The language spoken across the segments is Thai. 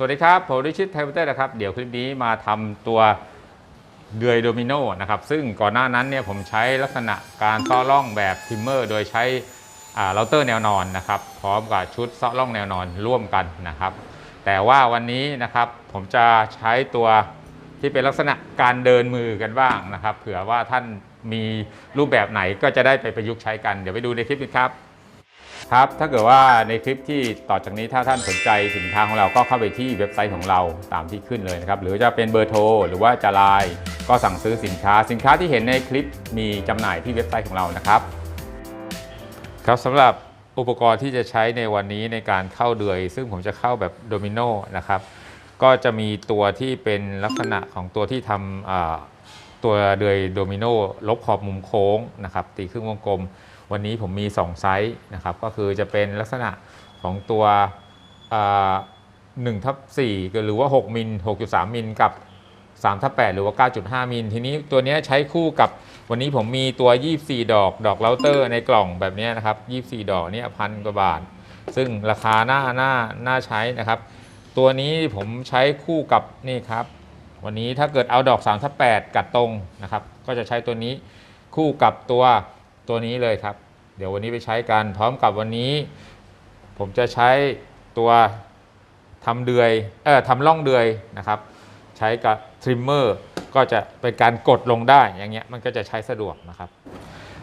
สวัสดีครับ ผมริชิตไทเตอร์นะครับ เดี๋ยวคลิปนี้มาทำตัวเดือยโดมิโนนะครับ ซึ่งก่อนหน้านั้นเนี่ยผมใช้ลักษณะการซ้อล่องแบบทิมเมอร์ โดยใช้อ่าเราเตอร์แนวนอนนะครับ พร้อมกับชุดซ้อล่องแนวนอนร่วมกันนะครับ แต่ว่าวันนี้นะครับผมจะใช้ตัวที่เป็นลักษณะการเดินมือกันบ้างนะครับ เผื่อว่าท่านมีรูปแบบไหนก็จะได้ไปประยุกต์ใช้กัน เดี๋ยวไปดูในคลิปกันครับ ครับ ถ้าเกิดว่าในคลิปที่ต่อจากนี้ถ้าท่านสนใจสินค้าของเราก็เข้าไปที่เว็บไซต์ของเราตามที่ขึ้นเลยนะครับ หรือจะเป็นเบอร์โทรหรือว่าจะไลน์ก็สั่งซื้อสินค้า สินค้าที่เห็นในคลิปมีจำหน่ายที่เว็บไซต์ของเรานะครับ ครับสำหรับอุปกรณ์ที่จะใช้ในวันนี้ในการเข้าเดือย ซึ่งผมจะเข้าแบบโดมิโนนะครับ ก็จะมีตัวที่เป็นลักษณะของตัวที่ทำตัวเดือยโดมิโนลบขอบมุมโค้งนะครับตีครึ่งวงกลม วันนี้ผมมี 2 ไซส์นะครับ ก็คือจะเป็นลักษณะของตัว1ทับ4หรือว่า 6มิล6.3 มิลกับ3ทับ8หรือว่า 9.5 มิล ทีนี้ตัวนี้ใช้คู่กับวันนี้ผมมีตัว 24 ดอก ดอกเราเตอร์ในกล่องแบบนี้นะครับ 24 ดอกเนี่ยพันกว่าบาท ซึ่งราคาหน้าหน้าหน่าใช้นะครับ ตัวนี้ผมใช้คู่กับนี่ครับ วันนี้ถ้าเกิดเอาดอก3ทับ8กัดตรงนะครับ ก็จะใช้ตัวนี้คู่กับตัว ตัวนี้เลยครับ เดี๋ยววันนี้ไปใช้กันพร้อมกับวันนี้ ผมจะใช้ตัวทำเดือยเออทำล่องเดือยนะครับ ใช้กับทริมเมอร์ก็จะเป็นการกดลงได้อย่างเงี้ยมันก็จะใช้สะดวกนะครับ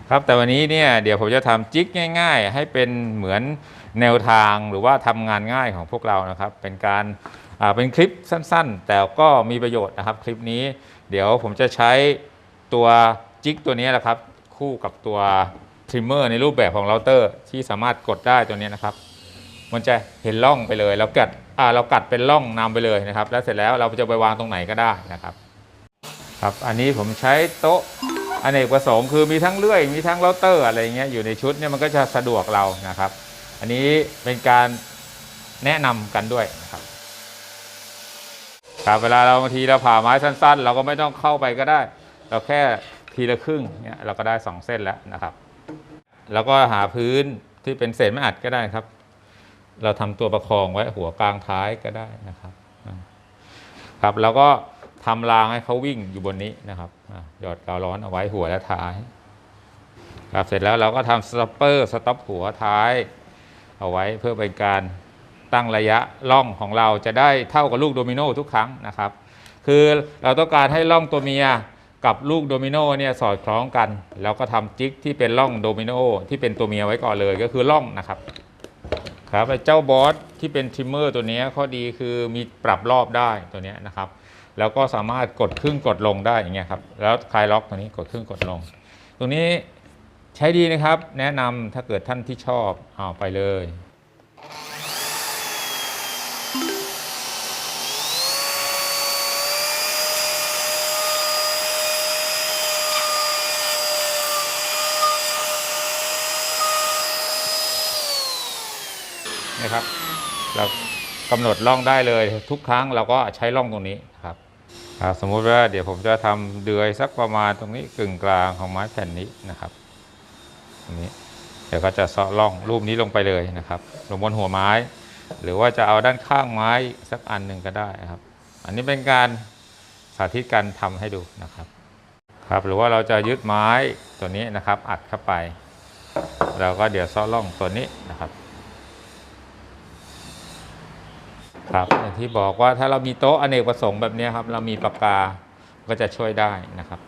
ครับแต่วันนี้เนี่ยเดี๋ยวผมจะทำจิ๊กง่าย ๆ ให้เป็นเหมือนแนวทางหรือว่าทำงานง่ายของพวกเรานะครับ เป็นการอ่าเป็นคลิปสั้นๆ แต่ก็มีประโยชน์นะครับคลิปนี้ เดี๋ยวผมจะใช้ตัวจิ๊กตัวนี้แหละครับ คู่กับตัวทริมเมอร์ในรูปแบบของเราเตอร์ ที่สามารถกดได้ตัวนี้นะครับ มันจะเห็นร่องไปเลยแล้วกัดอ่าเรากัดเป็นร่องนำไปเลยนะครับ แล้วเสร็จแล้วเราจะไปวางตรงไหนก็ได้นะครับ ครับ อันนี้ผมใช้โต๊ะอนเนกประสงค์คือมีทั้งเลื่อยมีทั้งเราเตอร์อะไรเงี้ยอยู่ในชุดเนี่ยมันก็จะสะดวกเรานะครับ อันนี้เป็นการแนะนำกันด้วยนะครับครับเวลาเราบางทีเราผ่าไม้สั้น ๆ เราก็ไม่ต้องเข้าไปก็ได้ เราแค่ ทีละครึ่งเนี่ยเราก็ได้สองเส้นแล้วนะครับ แล้วก็หาพื้นที่เป็นเศษไม้อัดก็ได้ครับ เราทำตัวประคองไว้หัวกลางท้ายก็ได้นะครับครับแล้วก็ทำรางให้เขาวิ่งอยู่บนนี้นะครับหยอดกาวร้อนเอาไว้หัวและท้ายครับเสร็จแล้วเราก็ทำสต็อปเปอร์สต็อปหัวท้ายเอาไว้เพื่อเป็นการตั้งระยะล่องของเราจะได้เท่ากับลูกโดมิโนทุกครั้งนะครับ คือเราต้องการให้ล่องตัวเมีย กับลูกโดมิโนเนี่ยสอดคล้องกัน แล้วก็ทำจิ๊กที่เป็นล่องโดมิโนที่เป็นตัวเมียไว้ก่อนเลยก็คือล่องนะครับครับเจ้าบอสที่เป็นทริมเมอร์ตัวนี้ข้อดีคือมีปรับรอบได้ตัวนี้นะครับ แล้วก็สามารถกดขึ้นกดลงได้อย่างเงี้ยครับแล้วคลายล็อกตัวนี้กดขึ้นกดลง ตรงนี้ใช้ดีนะครับ แนะนำถ้าเกิดท่านที่ชอบเอาไปเลย นะครับ เรากำหนดร่องได้เลยทุกครั้งเราก็ใช้ร่องตรงนี้ครับสมมุติว่าเดี๋ยวผมจะทำเดือยสักประมาณตรงนี้กึ่งกลางของไม้แผ่นนี้นะครับตรงนี้เดี๋ยวก็จะเซาะร่องรูปนี้ลงไปเลยนะครับ ลงบนหัวไม้ หรือว่าจะเอาด้านข้างไม้สักอันหนึ่งก็ได้ครับ อันนี้เป็นการสาธิตการทำให้ดูนะครับครับ หรือว่าเราจะยึดไม้ตัวนี้นะครับ อัดเข้าไป เราก็เดี๋ยวเซาะร่องตัวนี้นะครับ ครับอย่างที่บอกว่าถ้าเรามีโต๊ะอเนกประสงค์แบบนี้ครับเรามีปากกาก็จะช่วยได้นะครับ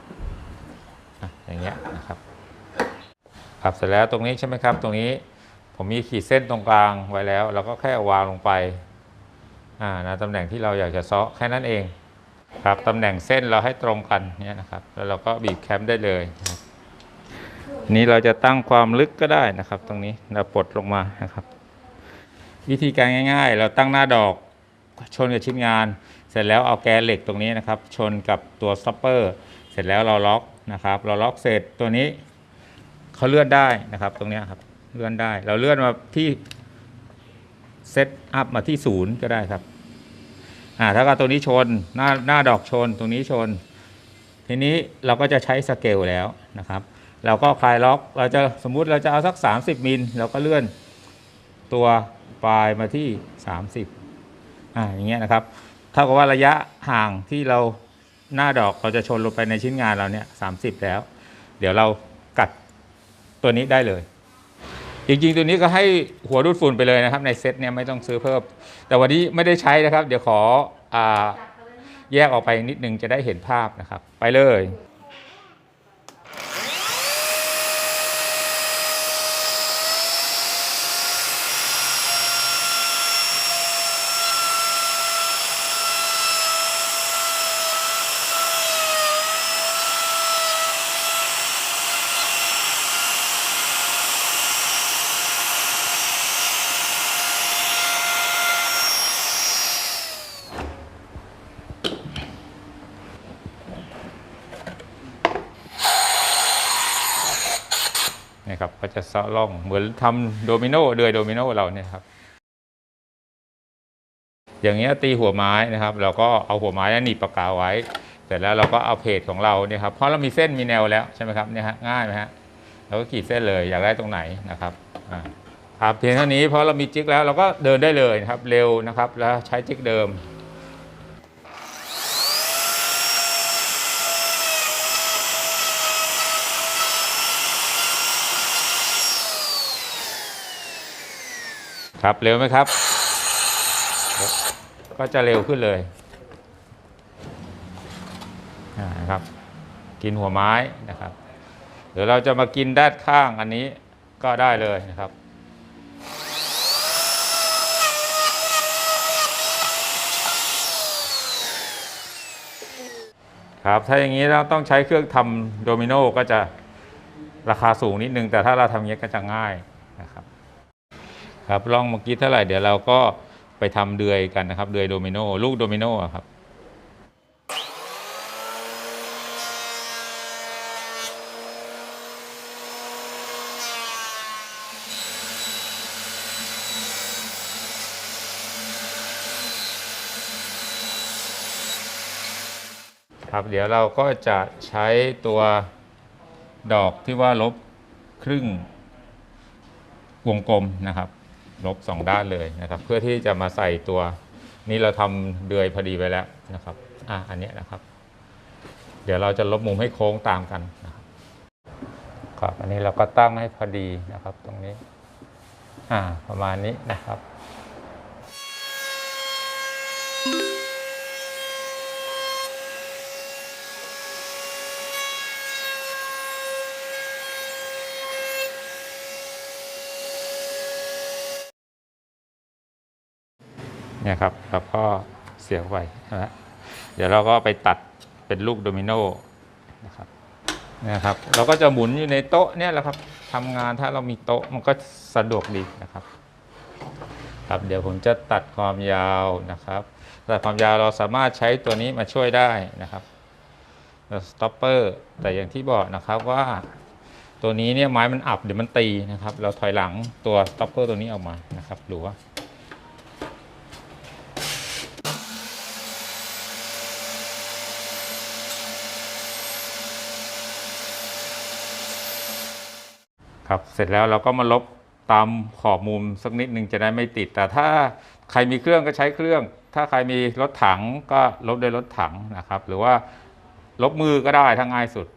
อย่างเงี้ยนะครับครับเสร็จแล้วตรงนี้ใช่ไหมครับ ตรงนี้ผมมีขีดเส้นตรงกลางไว้แล้ว เราก็แค่วางลงไปอ่านะตำแหน่งที่เราอยากจะเซาะแค่นั้นเองครับตำแหน่งเส้นเราให้ตรงกันเนี่ยนะครับ แล้วเราก็บีบแคมได้เลยนี้เราจะตั้งความลึกก็ได้นะครับ ตรงนี้เราปลดลงมานะครับ วิธีการง่าย ๆ เราตั้งหน้าดอก ชนกับชิ้นงาน เสร็จแล้วเอาแกนเหล็กตรงนี้นะครับ ชนกับตัวสต็อปเปอร์ เสร็จแล้วเราล็อกนะครับ เราล็อกเสร็จตัวนี้เขาเลื่อนได้นะครับ ตรงนี้ครับเลื่อนได้ เราเลื่อนมาที่เซตอัพมาที่ศูนย์ก็ได้ครับอ่าถ้าเกิดตัวนี้ชนหน้าหน้าดอกชนตรงนี้ชน ทีนี้เราก็จะใช้สเกลแล้วนะครับ เราก็คลายล็อกเราจะสมมุติเราจะเอาสัก 30มิลเราก็เลื่อนตัวปลายมาที่ 30 อ่าอย่างเงี้ยนะครับ เท่ากับว่าระยะห่างที่เราหน้าดอกเราจะชนลงไปในชิ้นงานเราเนี่ยสาแล้ว เดี๋ยวเรากัดตัวนี้ได้เลย จริงๆ ตัวนี้ก็ให้หัวดูดฝุ่นไปเลยนะครับ ในเซ็ตเนี่ยไม่ต้องซื้อเพิ่ม แต่วันนี้ไม่ได้ใช้นะครับ เดี๋ยวขออแยกออกไปนิดนึงจะได้เห็นภาพนะครับ ไปเลย จะเซาะล่อง เหมือนทำโดมิโนเดือยโดมิโนเราเนี่ยครับ อย่างเงี้ยตีหัวไม้นะครับ เราก็เอาหัวไม้หนีบปากกาไว้ เสร็จแล้วเราก็เอาเพจของเราเนี่ยครับเพราะเรามีเส้นมีแนวแล้วใช่ไหมครับเนี่ยฮะง่ายไหมฮะเราก็ขีดเส้นเลยอยากได้ตรงไหนนะครับอ่าครับเพียงเท่านี้เพราะเรามีจิ๊กแล้วเราก็เดินได้เลยครับเร็วนะครับ แล้วใช้จิ๊กเดิม ครับเร็วไหมครับ ก็จะเร็วขึ้นเลยนะครับ กินหัวไม้นะครับ หรือเราจะมากินด้านข้างอันนี้ก็ได้เลยนะครับครับถ้าอย่างนี้เราต้องใช้เครื่องทำโดมิโนก็จะราคาสูงนิดนึง แต่ถ้าเราทำอย่างนี้ก็จะง่ายนะครับ ครับลองเมื่อกี้เท่าไหร่เดี๋ยวเราก็ไปทำเดือยกันนะครับเดือยโดมิโนลูกโดมิโนครับครับเดี๋ยวเราก็จะใช้ตัวดอกที่ว่าลบครึ่งวงกลมนะครับ ลบสองด้านเลยนะครับ เพื่อที่จะมาใส่ตัวนี่เราทำเดือยพอดีไปแล้วนะครับอะอันนี้นะครับ เดี๋ยวเราจะลบมุมให้โค้งตามกันนะครับครับอันนี้เราก็ตั้งให้พอดีนะครับ ตรงนี้อ่าประมาณนี้นะครับ เนี่ยครับแล้วก็เสียบไปนะเดี๋ยวเราก็ไปตัดเป็นลูกโดมิโนนะครับเนี่ยครับ เราก็จะหมุนอยู่ในโต๊ะเนี่ยแหละครับทำงานถ้าเรามีโต๊ะมันก็สะดวกดีนะครับ ครับเดี๋ยวผมจะตัดความยาวนะครับตัดความยาวเราสามารถใช้ตัวนี้มาช่วยได้นะครับสต็อปเปอร์แต่อย่างที่บอกนะครับว่าตัวนี้เนี่ยไม้มันอับเดี๋ยวมันตีนะครับ เราถอยหลังตัวสต็อปเปอร์ตัวนี้ออกมานะครับหรือว่า ครับเสร็จแล้วเราก็มาลบตามขอบมุมสักนิดนึงจะได้ไม่ติด แต่ถ้าใครมีเครื่องก็ใช้เครื่อง ถ้าใครมีรถถังก็ลบด้วยรถถังนะครับ หรือว่าลบมือก็ได้ถ้าง่ายสุด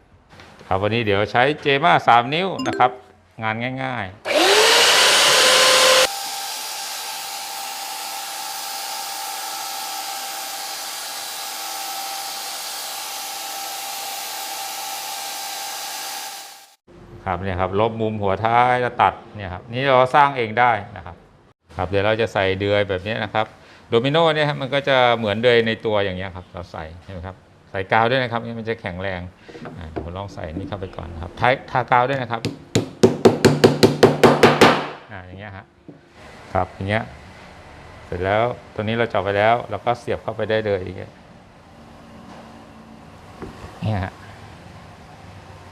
ครับวันนี้เดี๋ยวใช้เจมา3 นิ้วนะครับ งานง่าย ๆ ครับเนี่ยครับลบมุมหัวท้ายแล้วตัดเนี่ยครับนี่เราสร้างเองได้นะครับครับเดี๋ยวเราจะใส่เดือยแบบนี้นะครับโดมิโนเนี่ยครับมันก็จะเหมือนเดือยในตัวอย่างเงี้ยครับเราใส่ใช่ไหมครับใส่กาวด้วยนะครับนี่มันจะแข็งแรงผมลองใส่นี่เข้าไปก่อนนครับทาทากาวด้วยนะครับอ่าอย่างเงี้ยฮะครับอย่างเงี้ยเสร็จแล้วตัวนี้เราเจาะไปแล้วเราก็เสียบเข้าไปได้เลยอย่างเงี้ยฮะ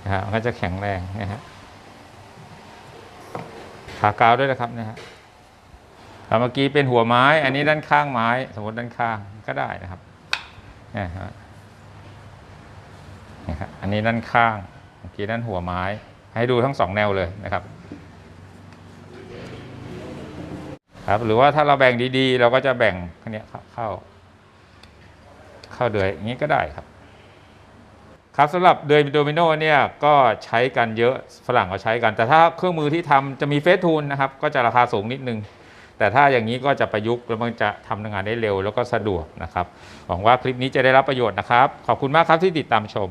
นะฮะมันก็จะแข็งแรงนะฮะทากาวด้วยนะครับนะฮะอ่เมื่อกี้เป็นหัวไม้ อันนี้ด้านข้างไม้ สมมติด้านข้างก็ได้นะครับนี่ยฮะนี่ครับอันนี้ด้านข้าง เมื่อกี้ด้านหัวไม้ ให้ดูทั้งสองแนวเลยนะครับครับหรือว่าถ้าเราแบ่งดีๆ เราก็จะแบ่งอันนี้เข้า เข้าเดือยอย่างนี้ก็ได้ครับ ครับสำหรับเดือยโดมิโนเนี่ยก็ใช้กันเยอะฝรั่งก็ใช้กัน แต่ถ้าเครื่องมือที่ทำจะมีเฟสทูลนะครับ ก็จะราคาสูงนิดนึง แต่ถ้าอย่างนี้ก็จะประยุกต์แล้วมันจะทำงานได้เร็วแล้วก็สะดวกนะครับหวังว่าคลิปนี้จะได้รับประโยชน์นะครับ ขอบคุณมากครับที่ติดตามชม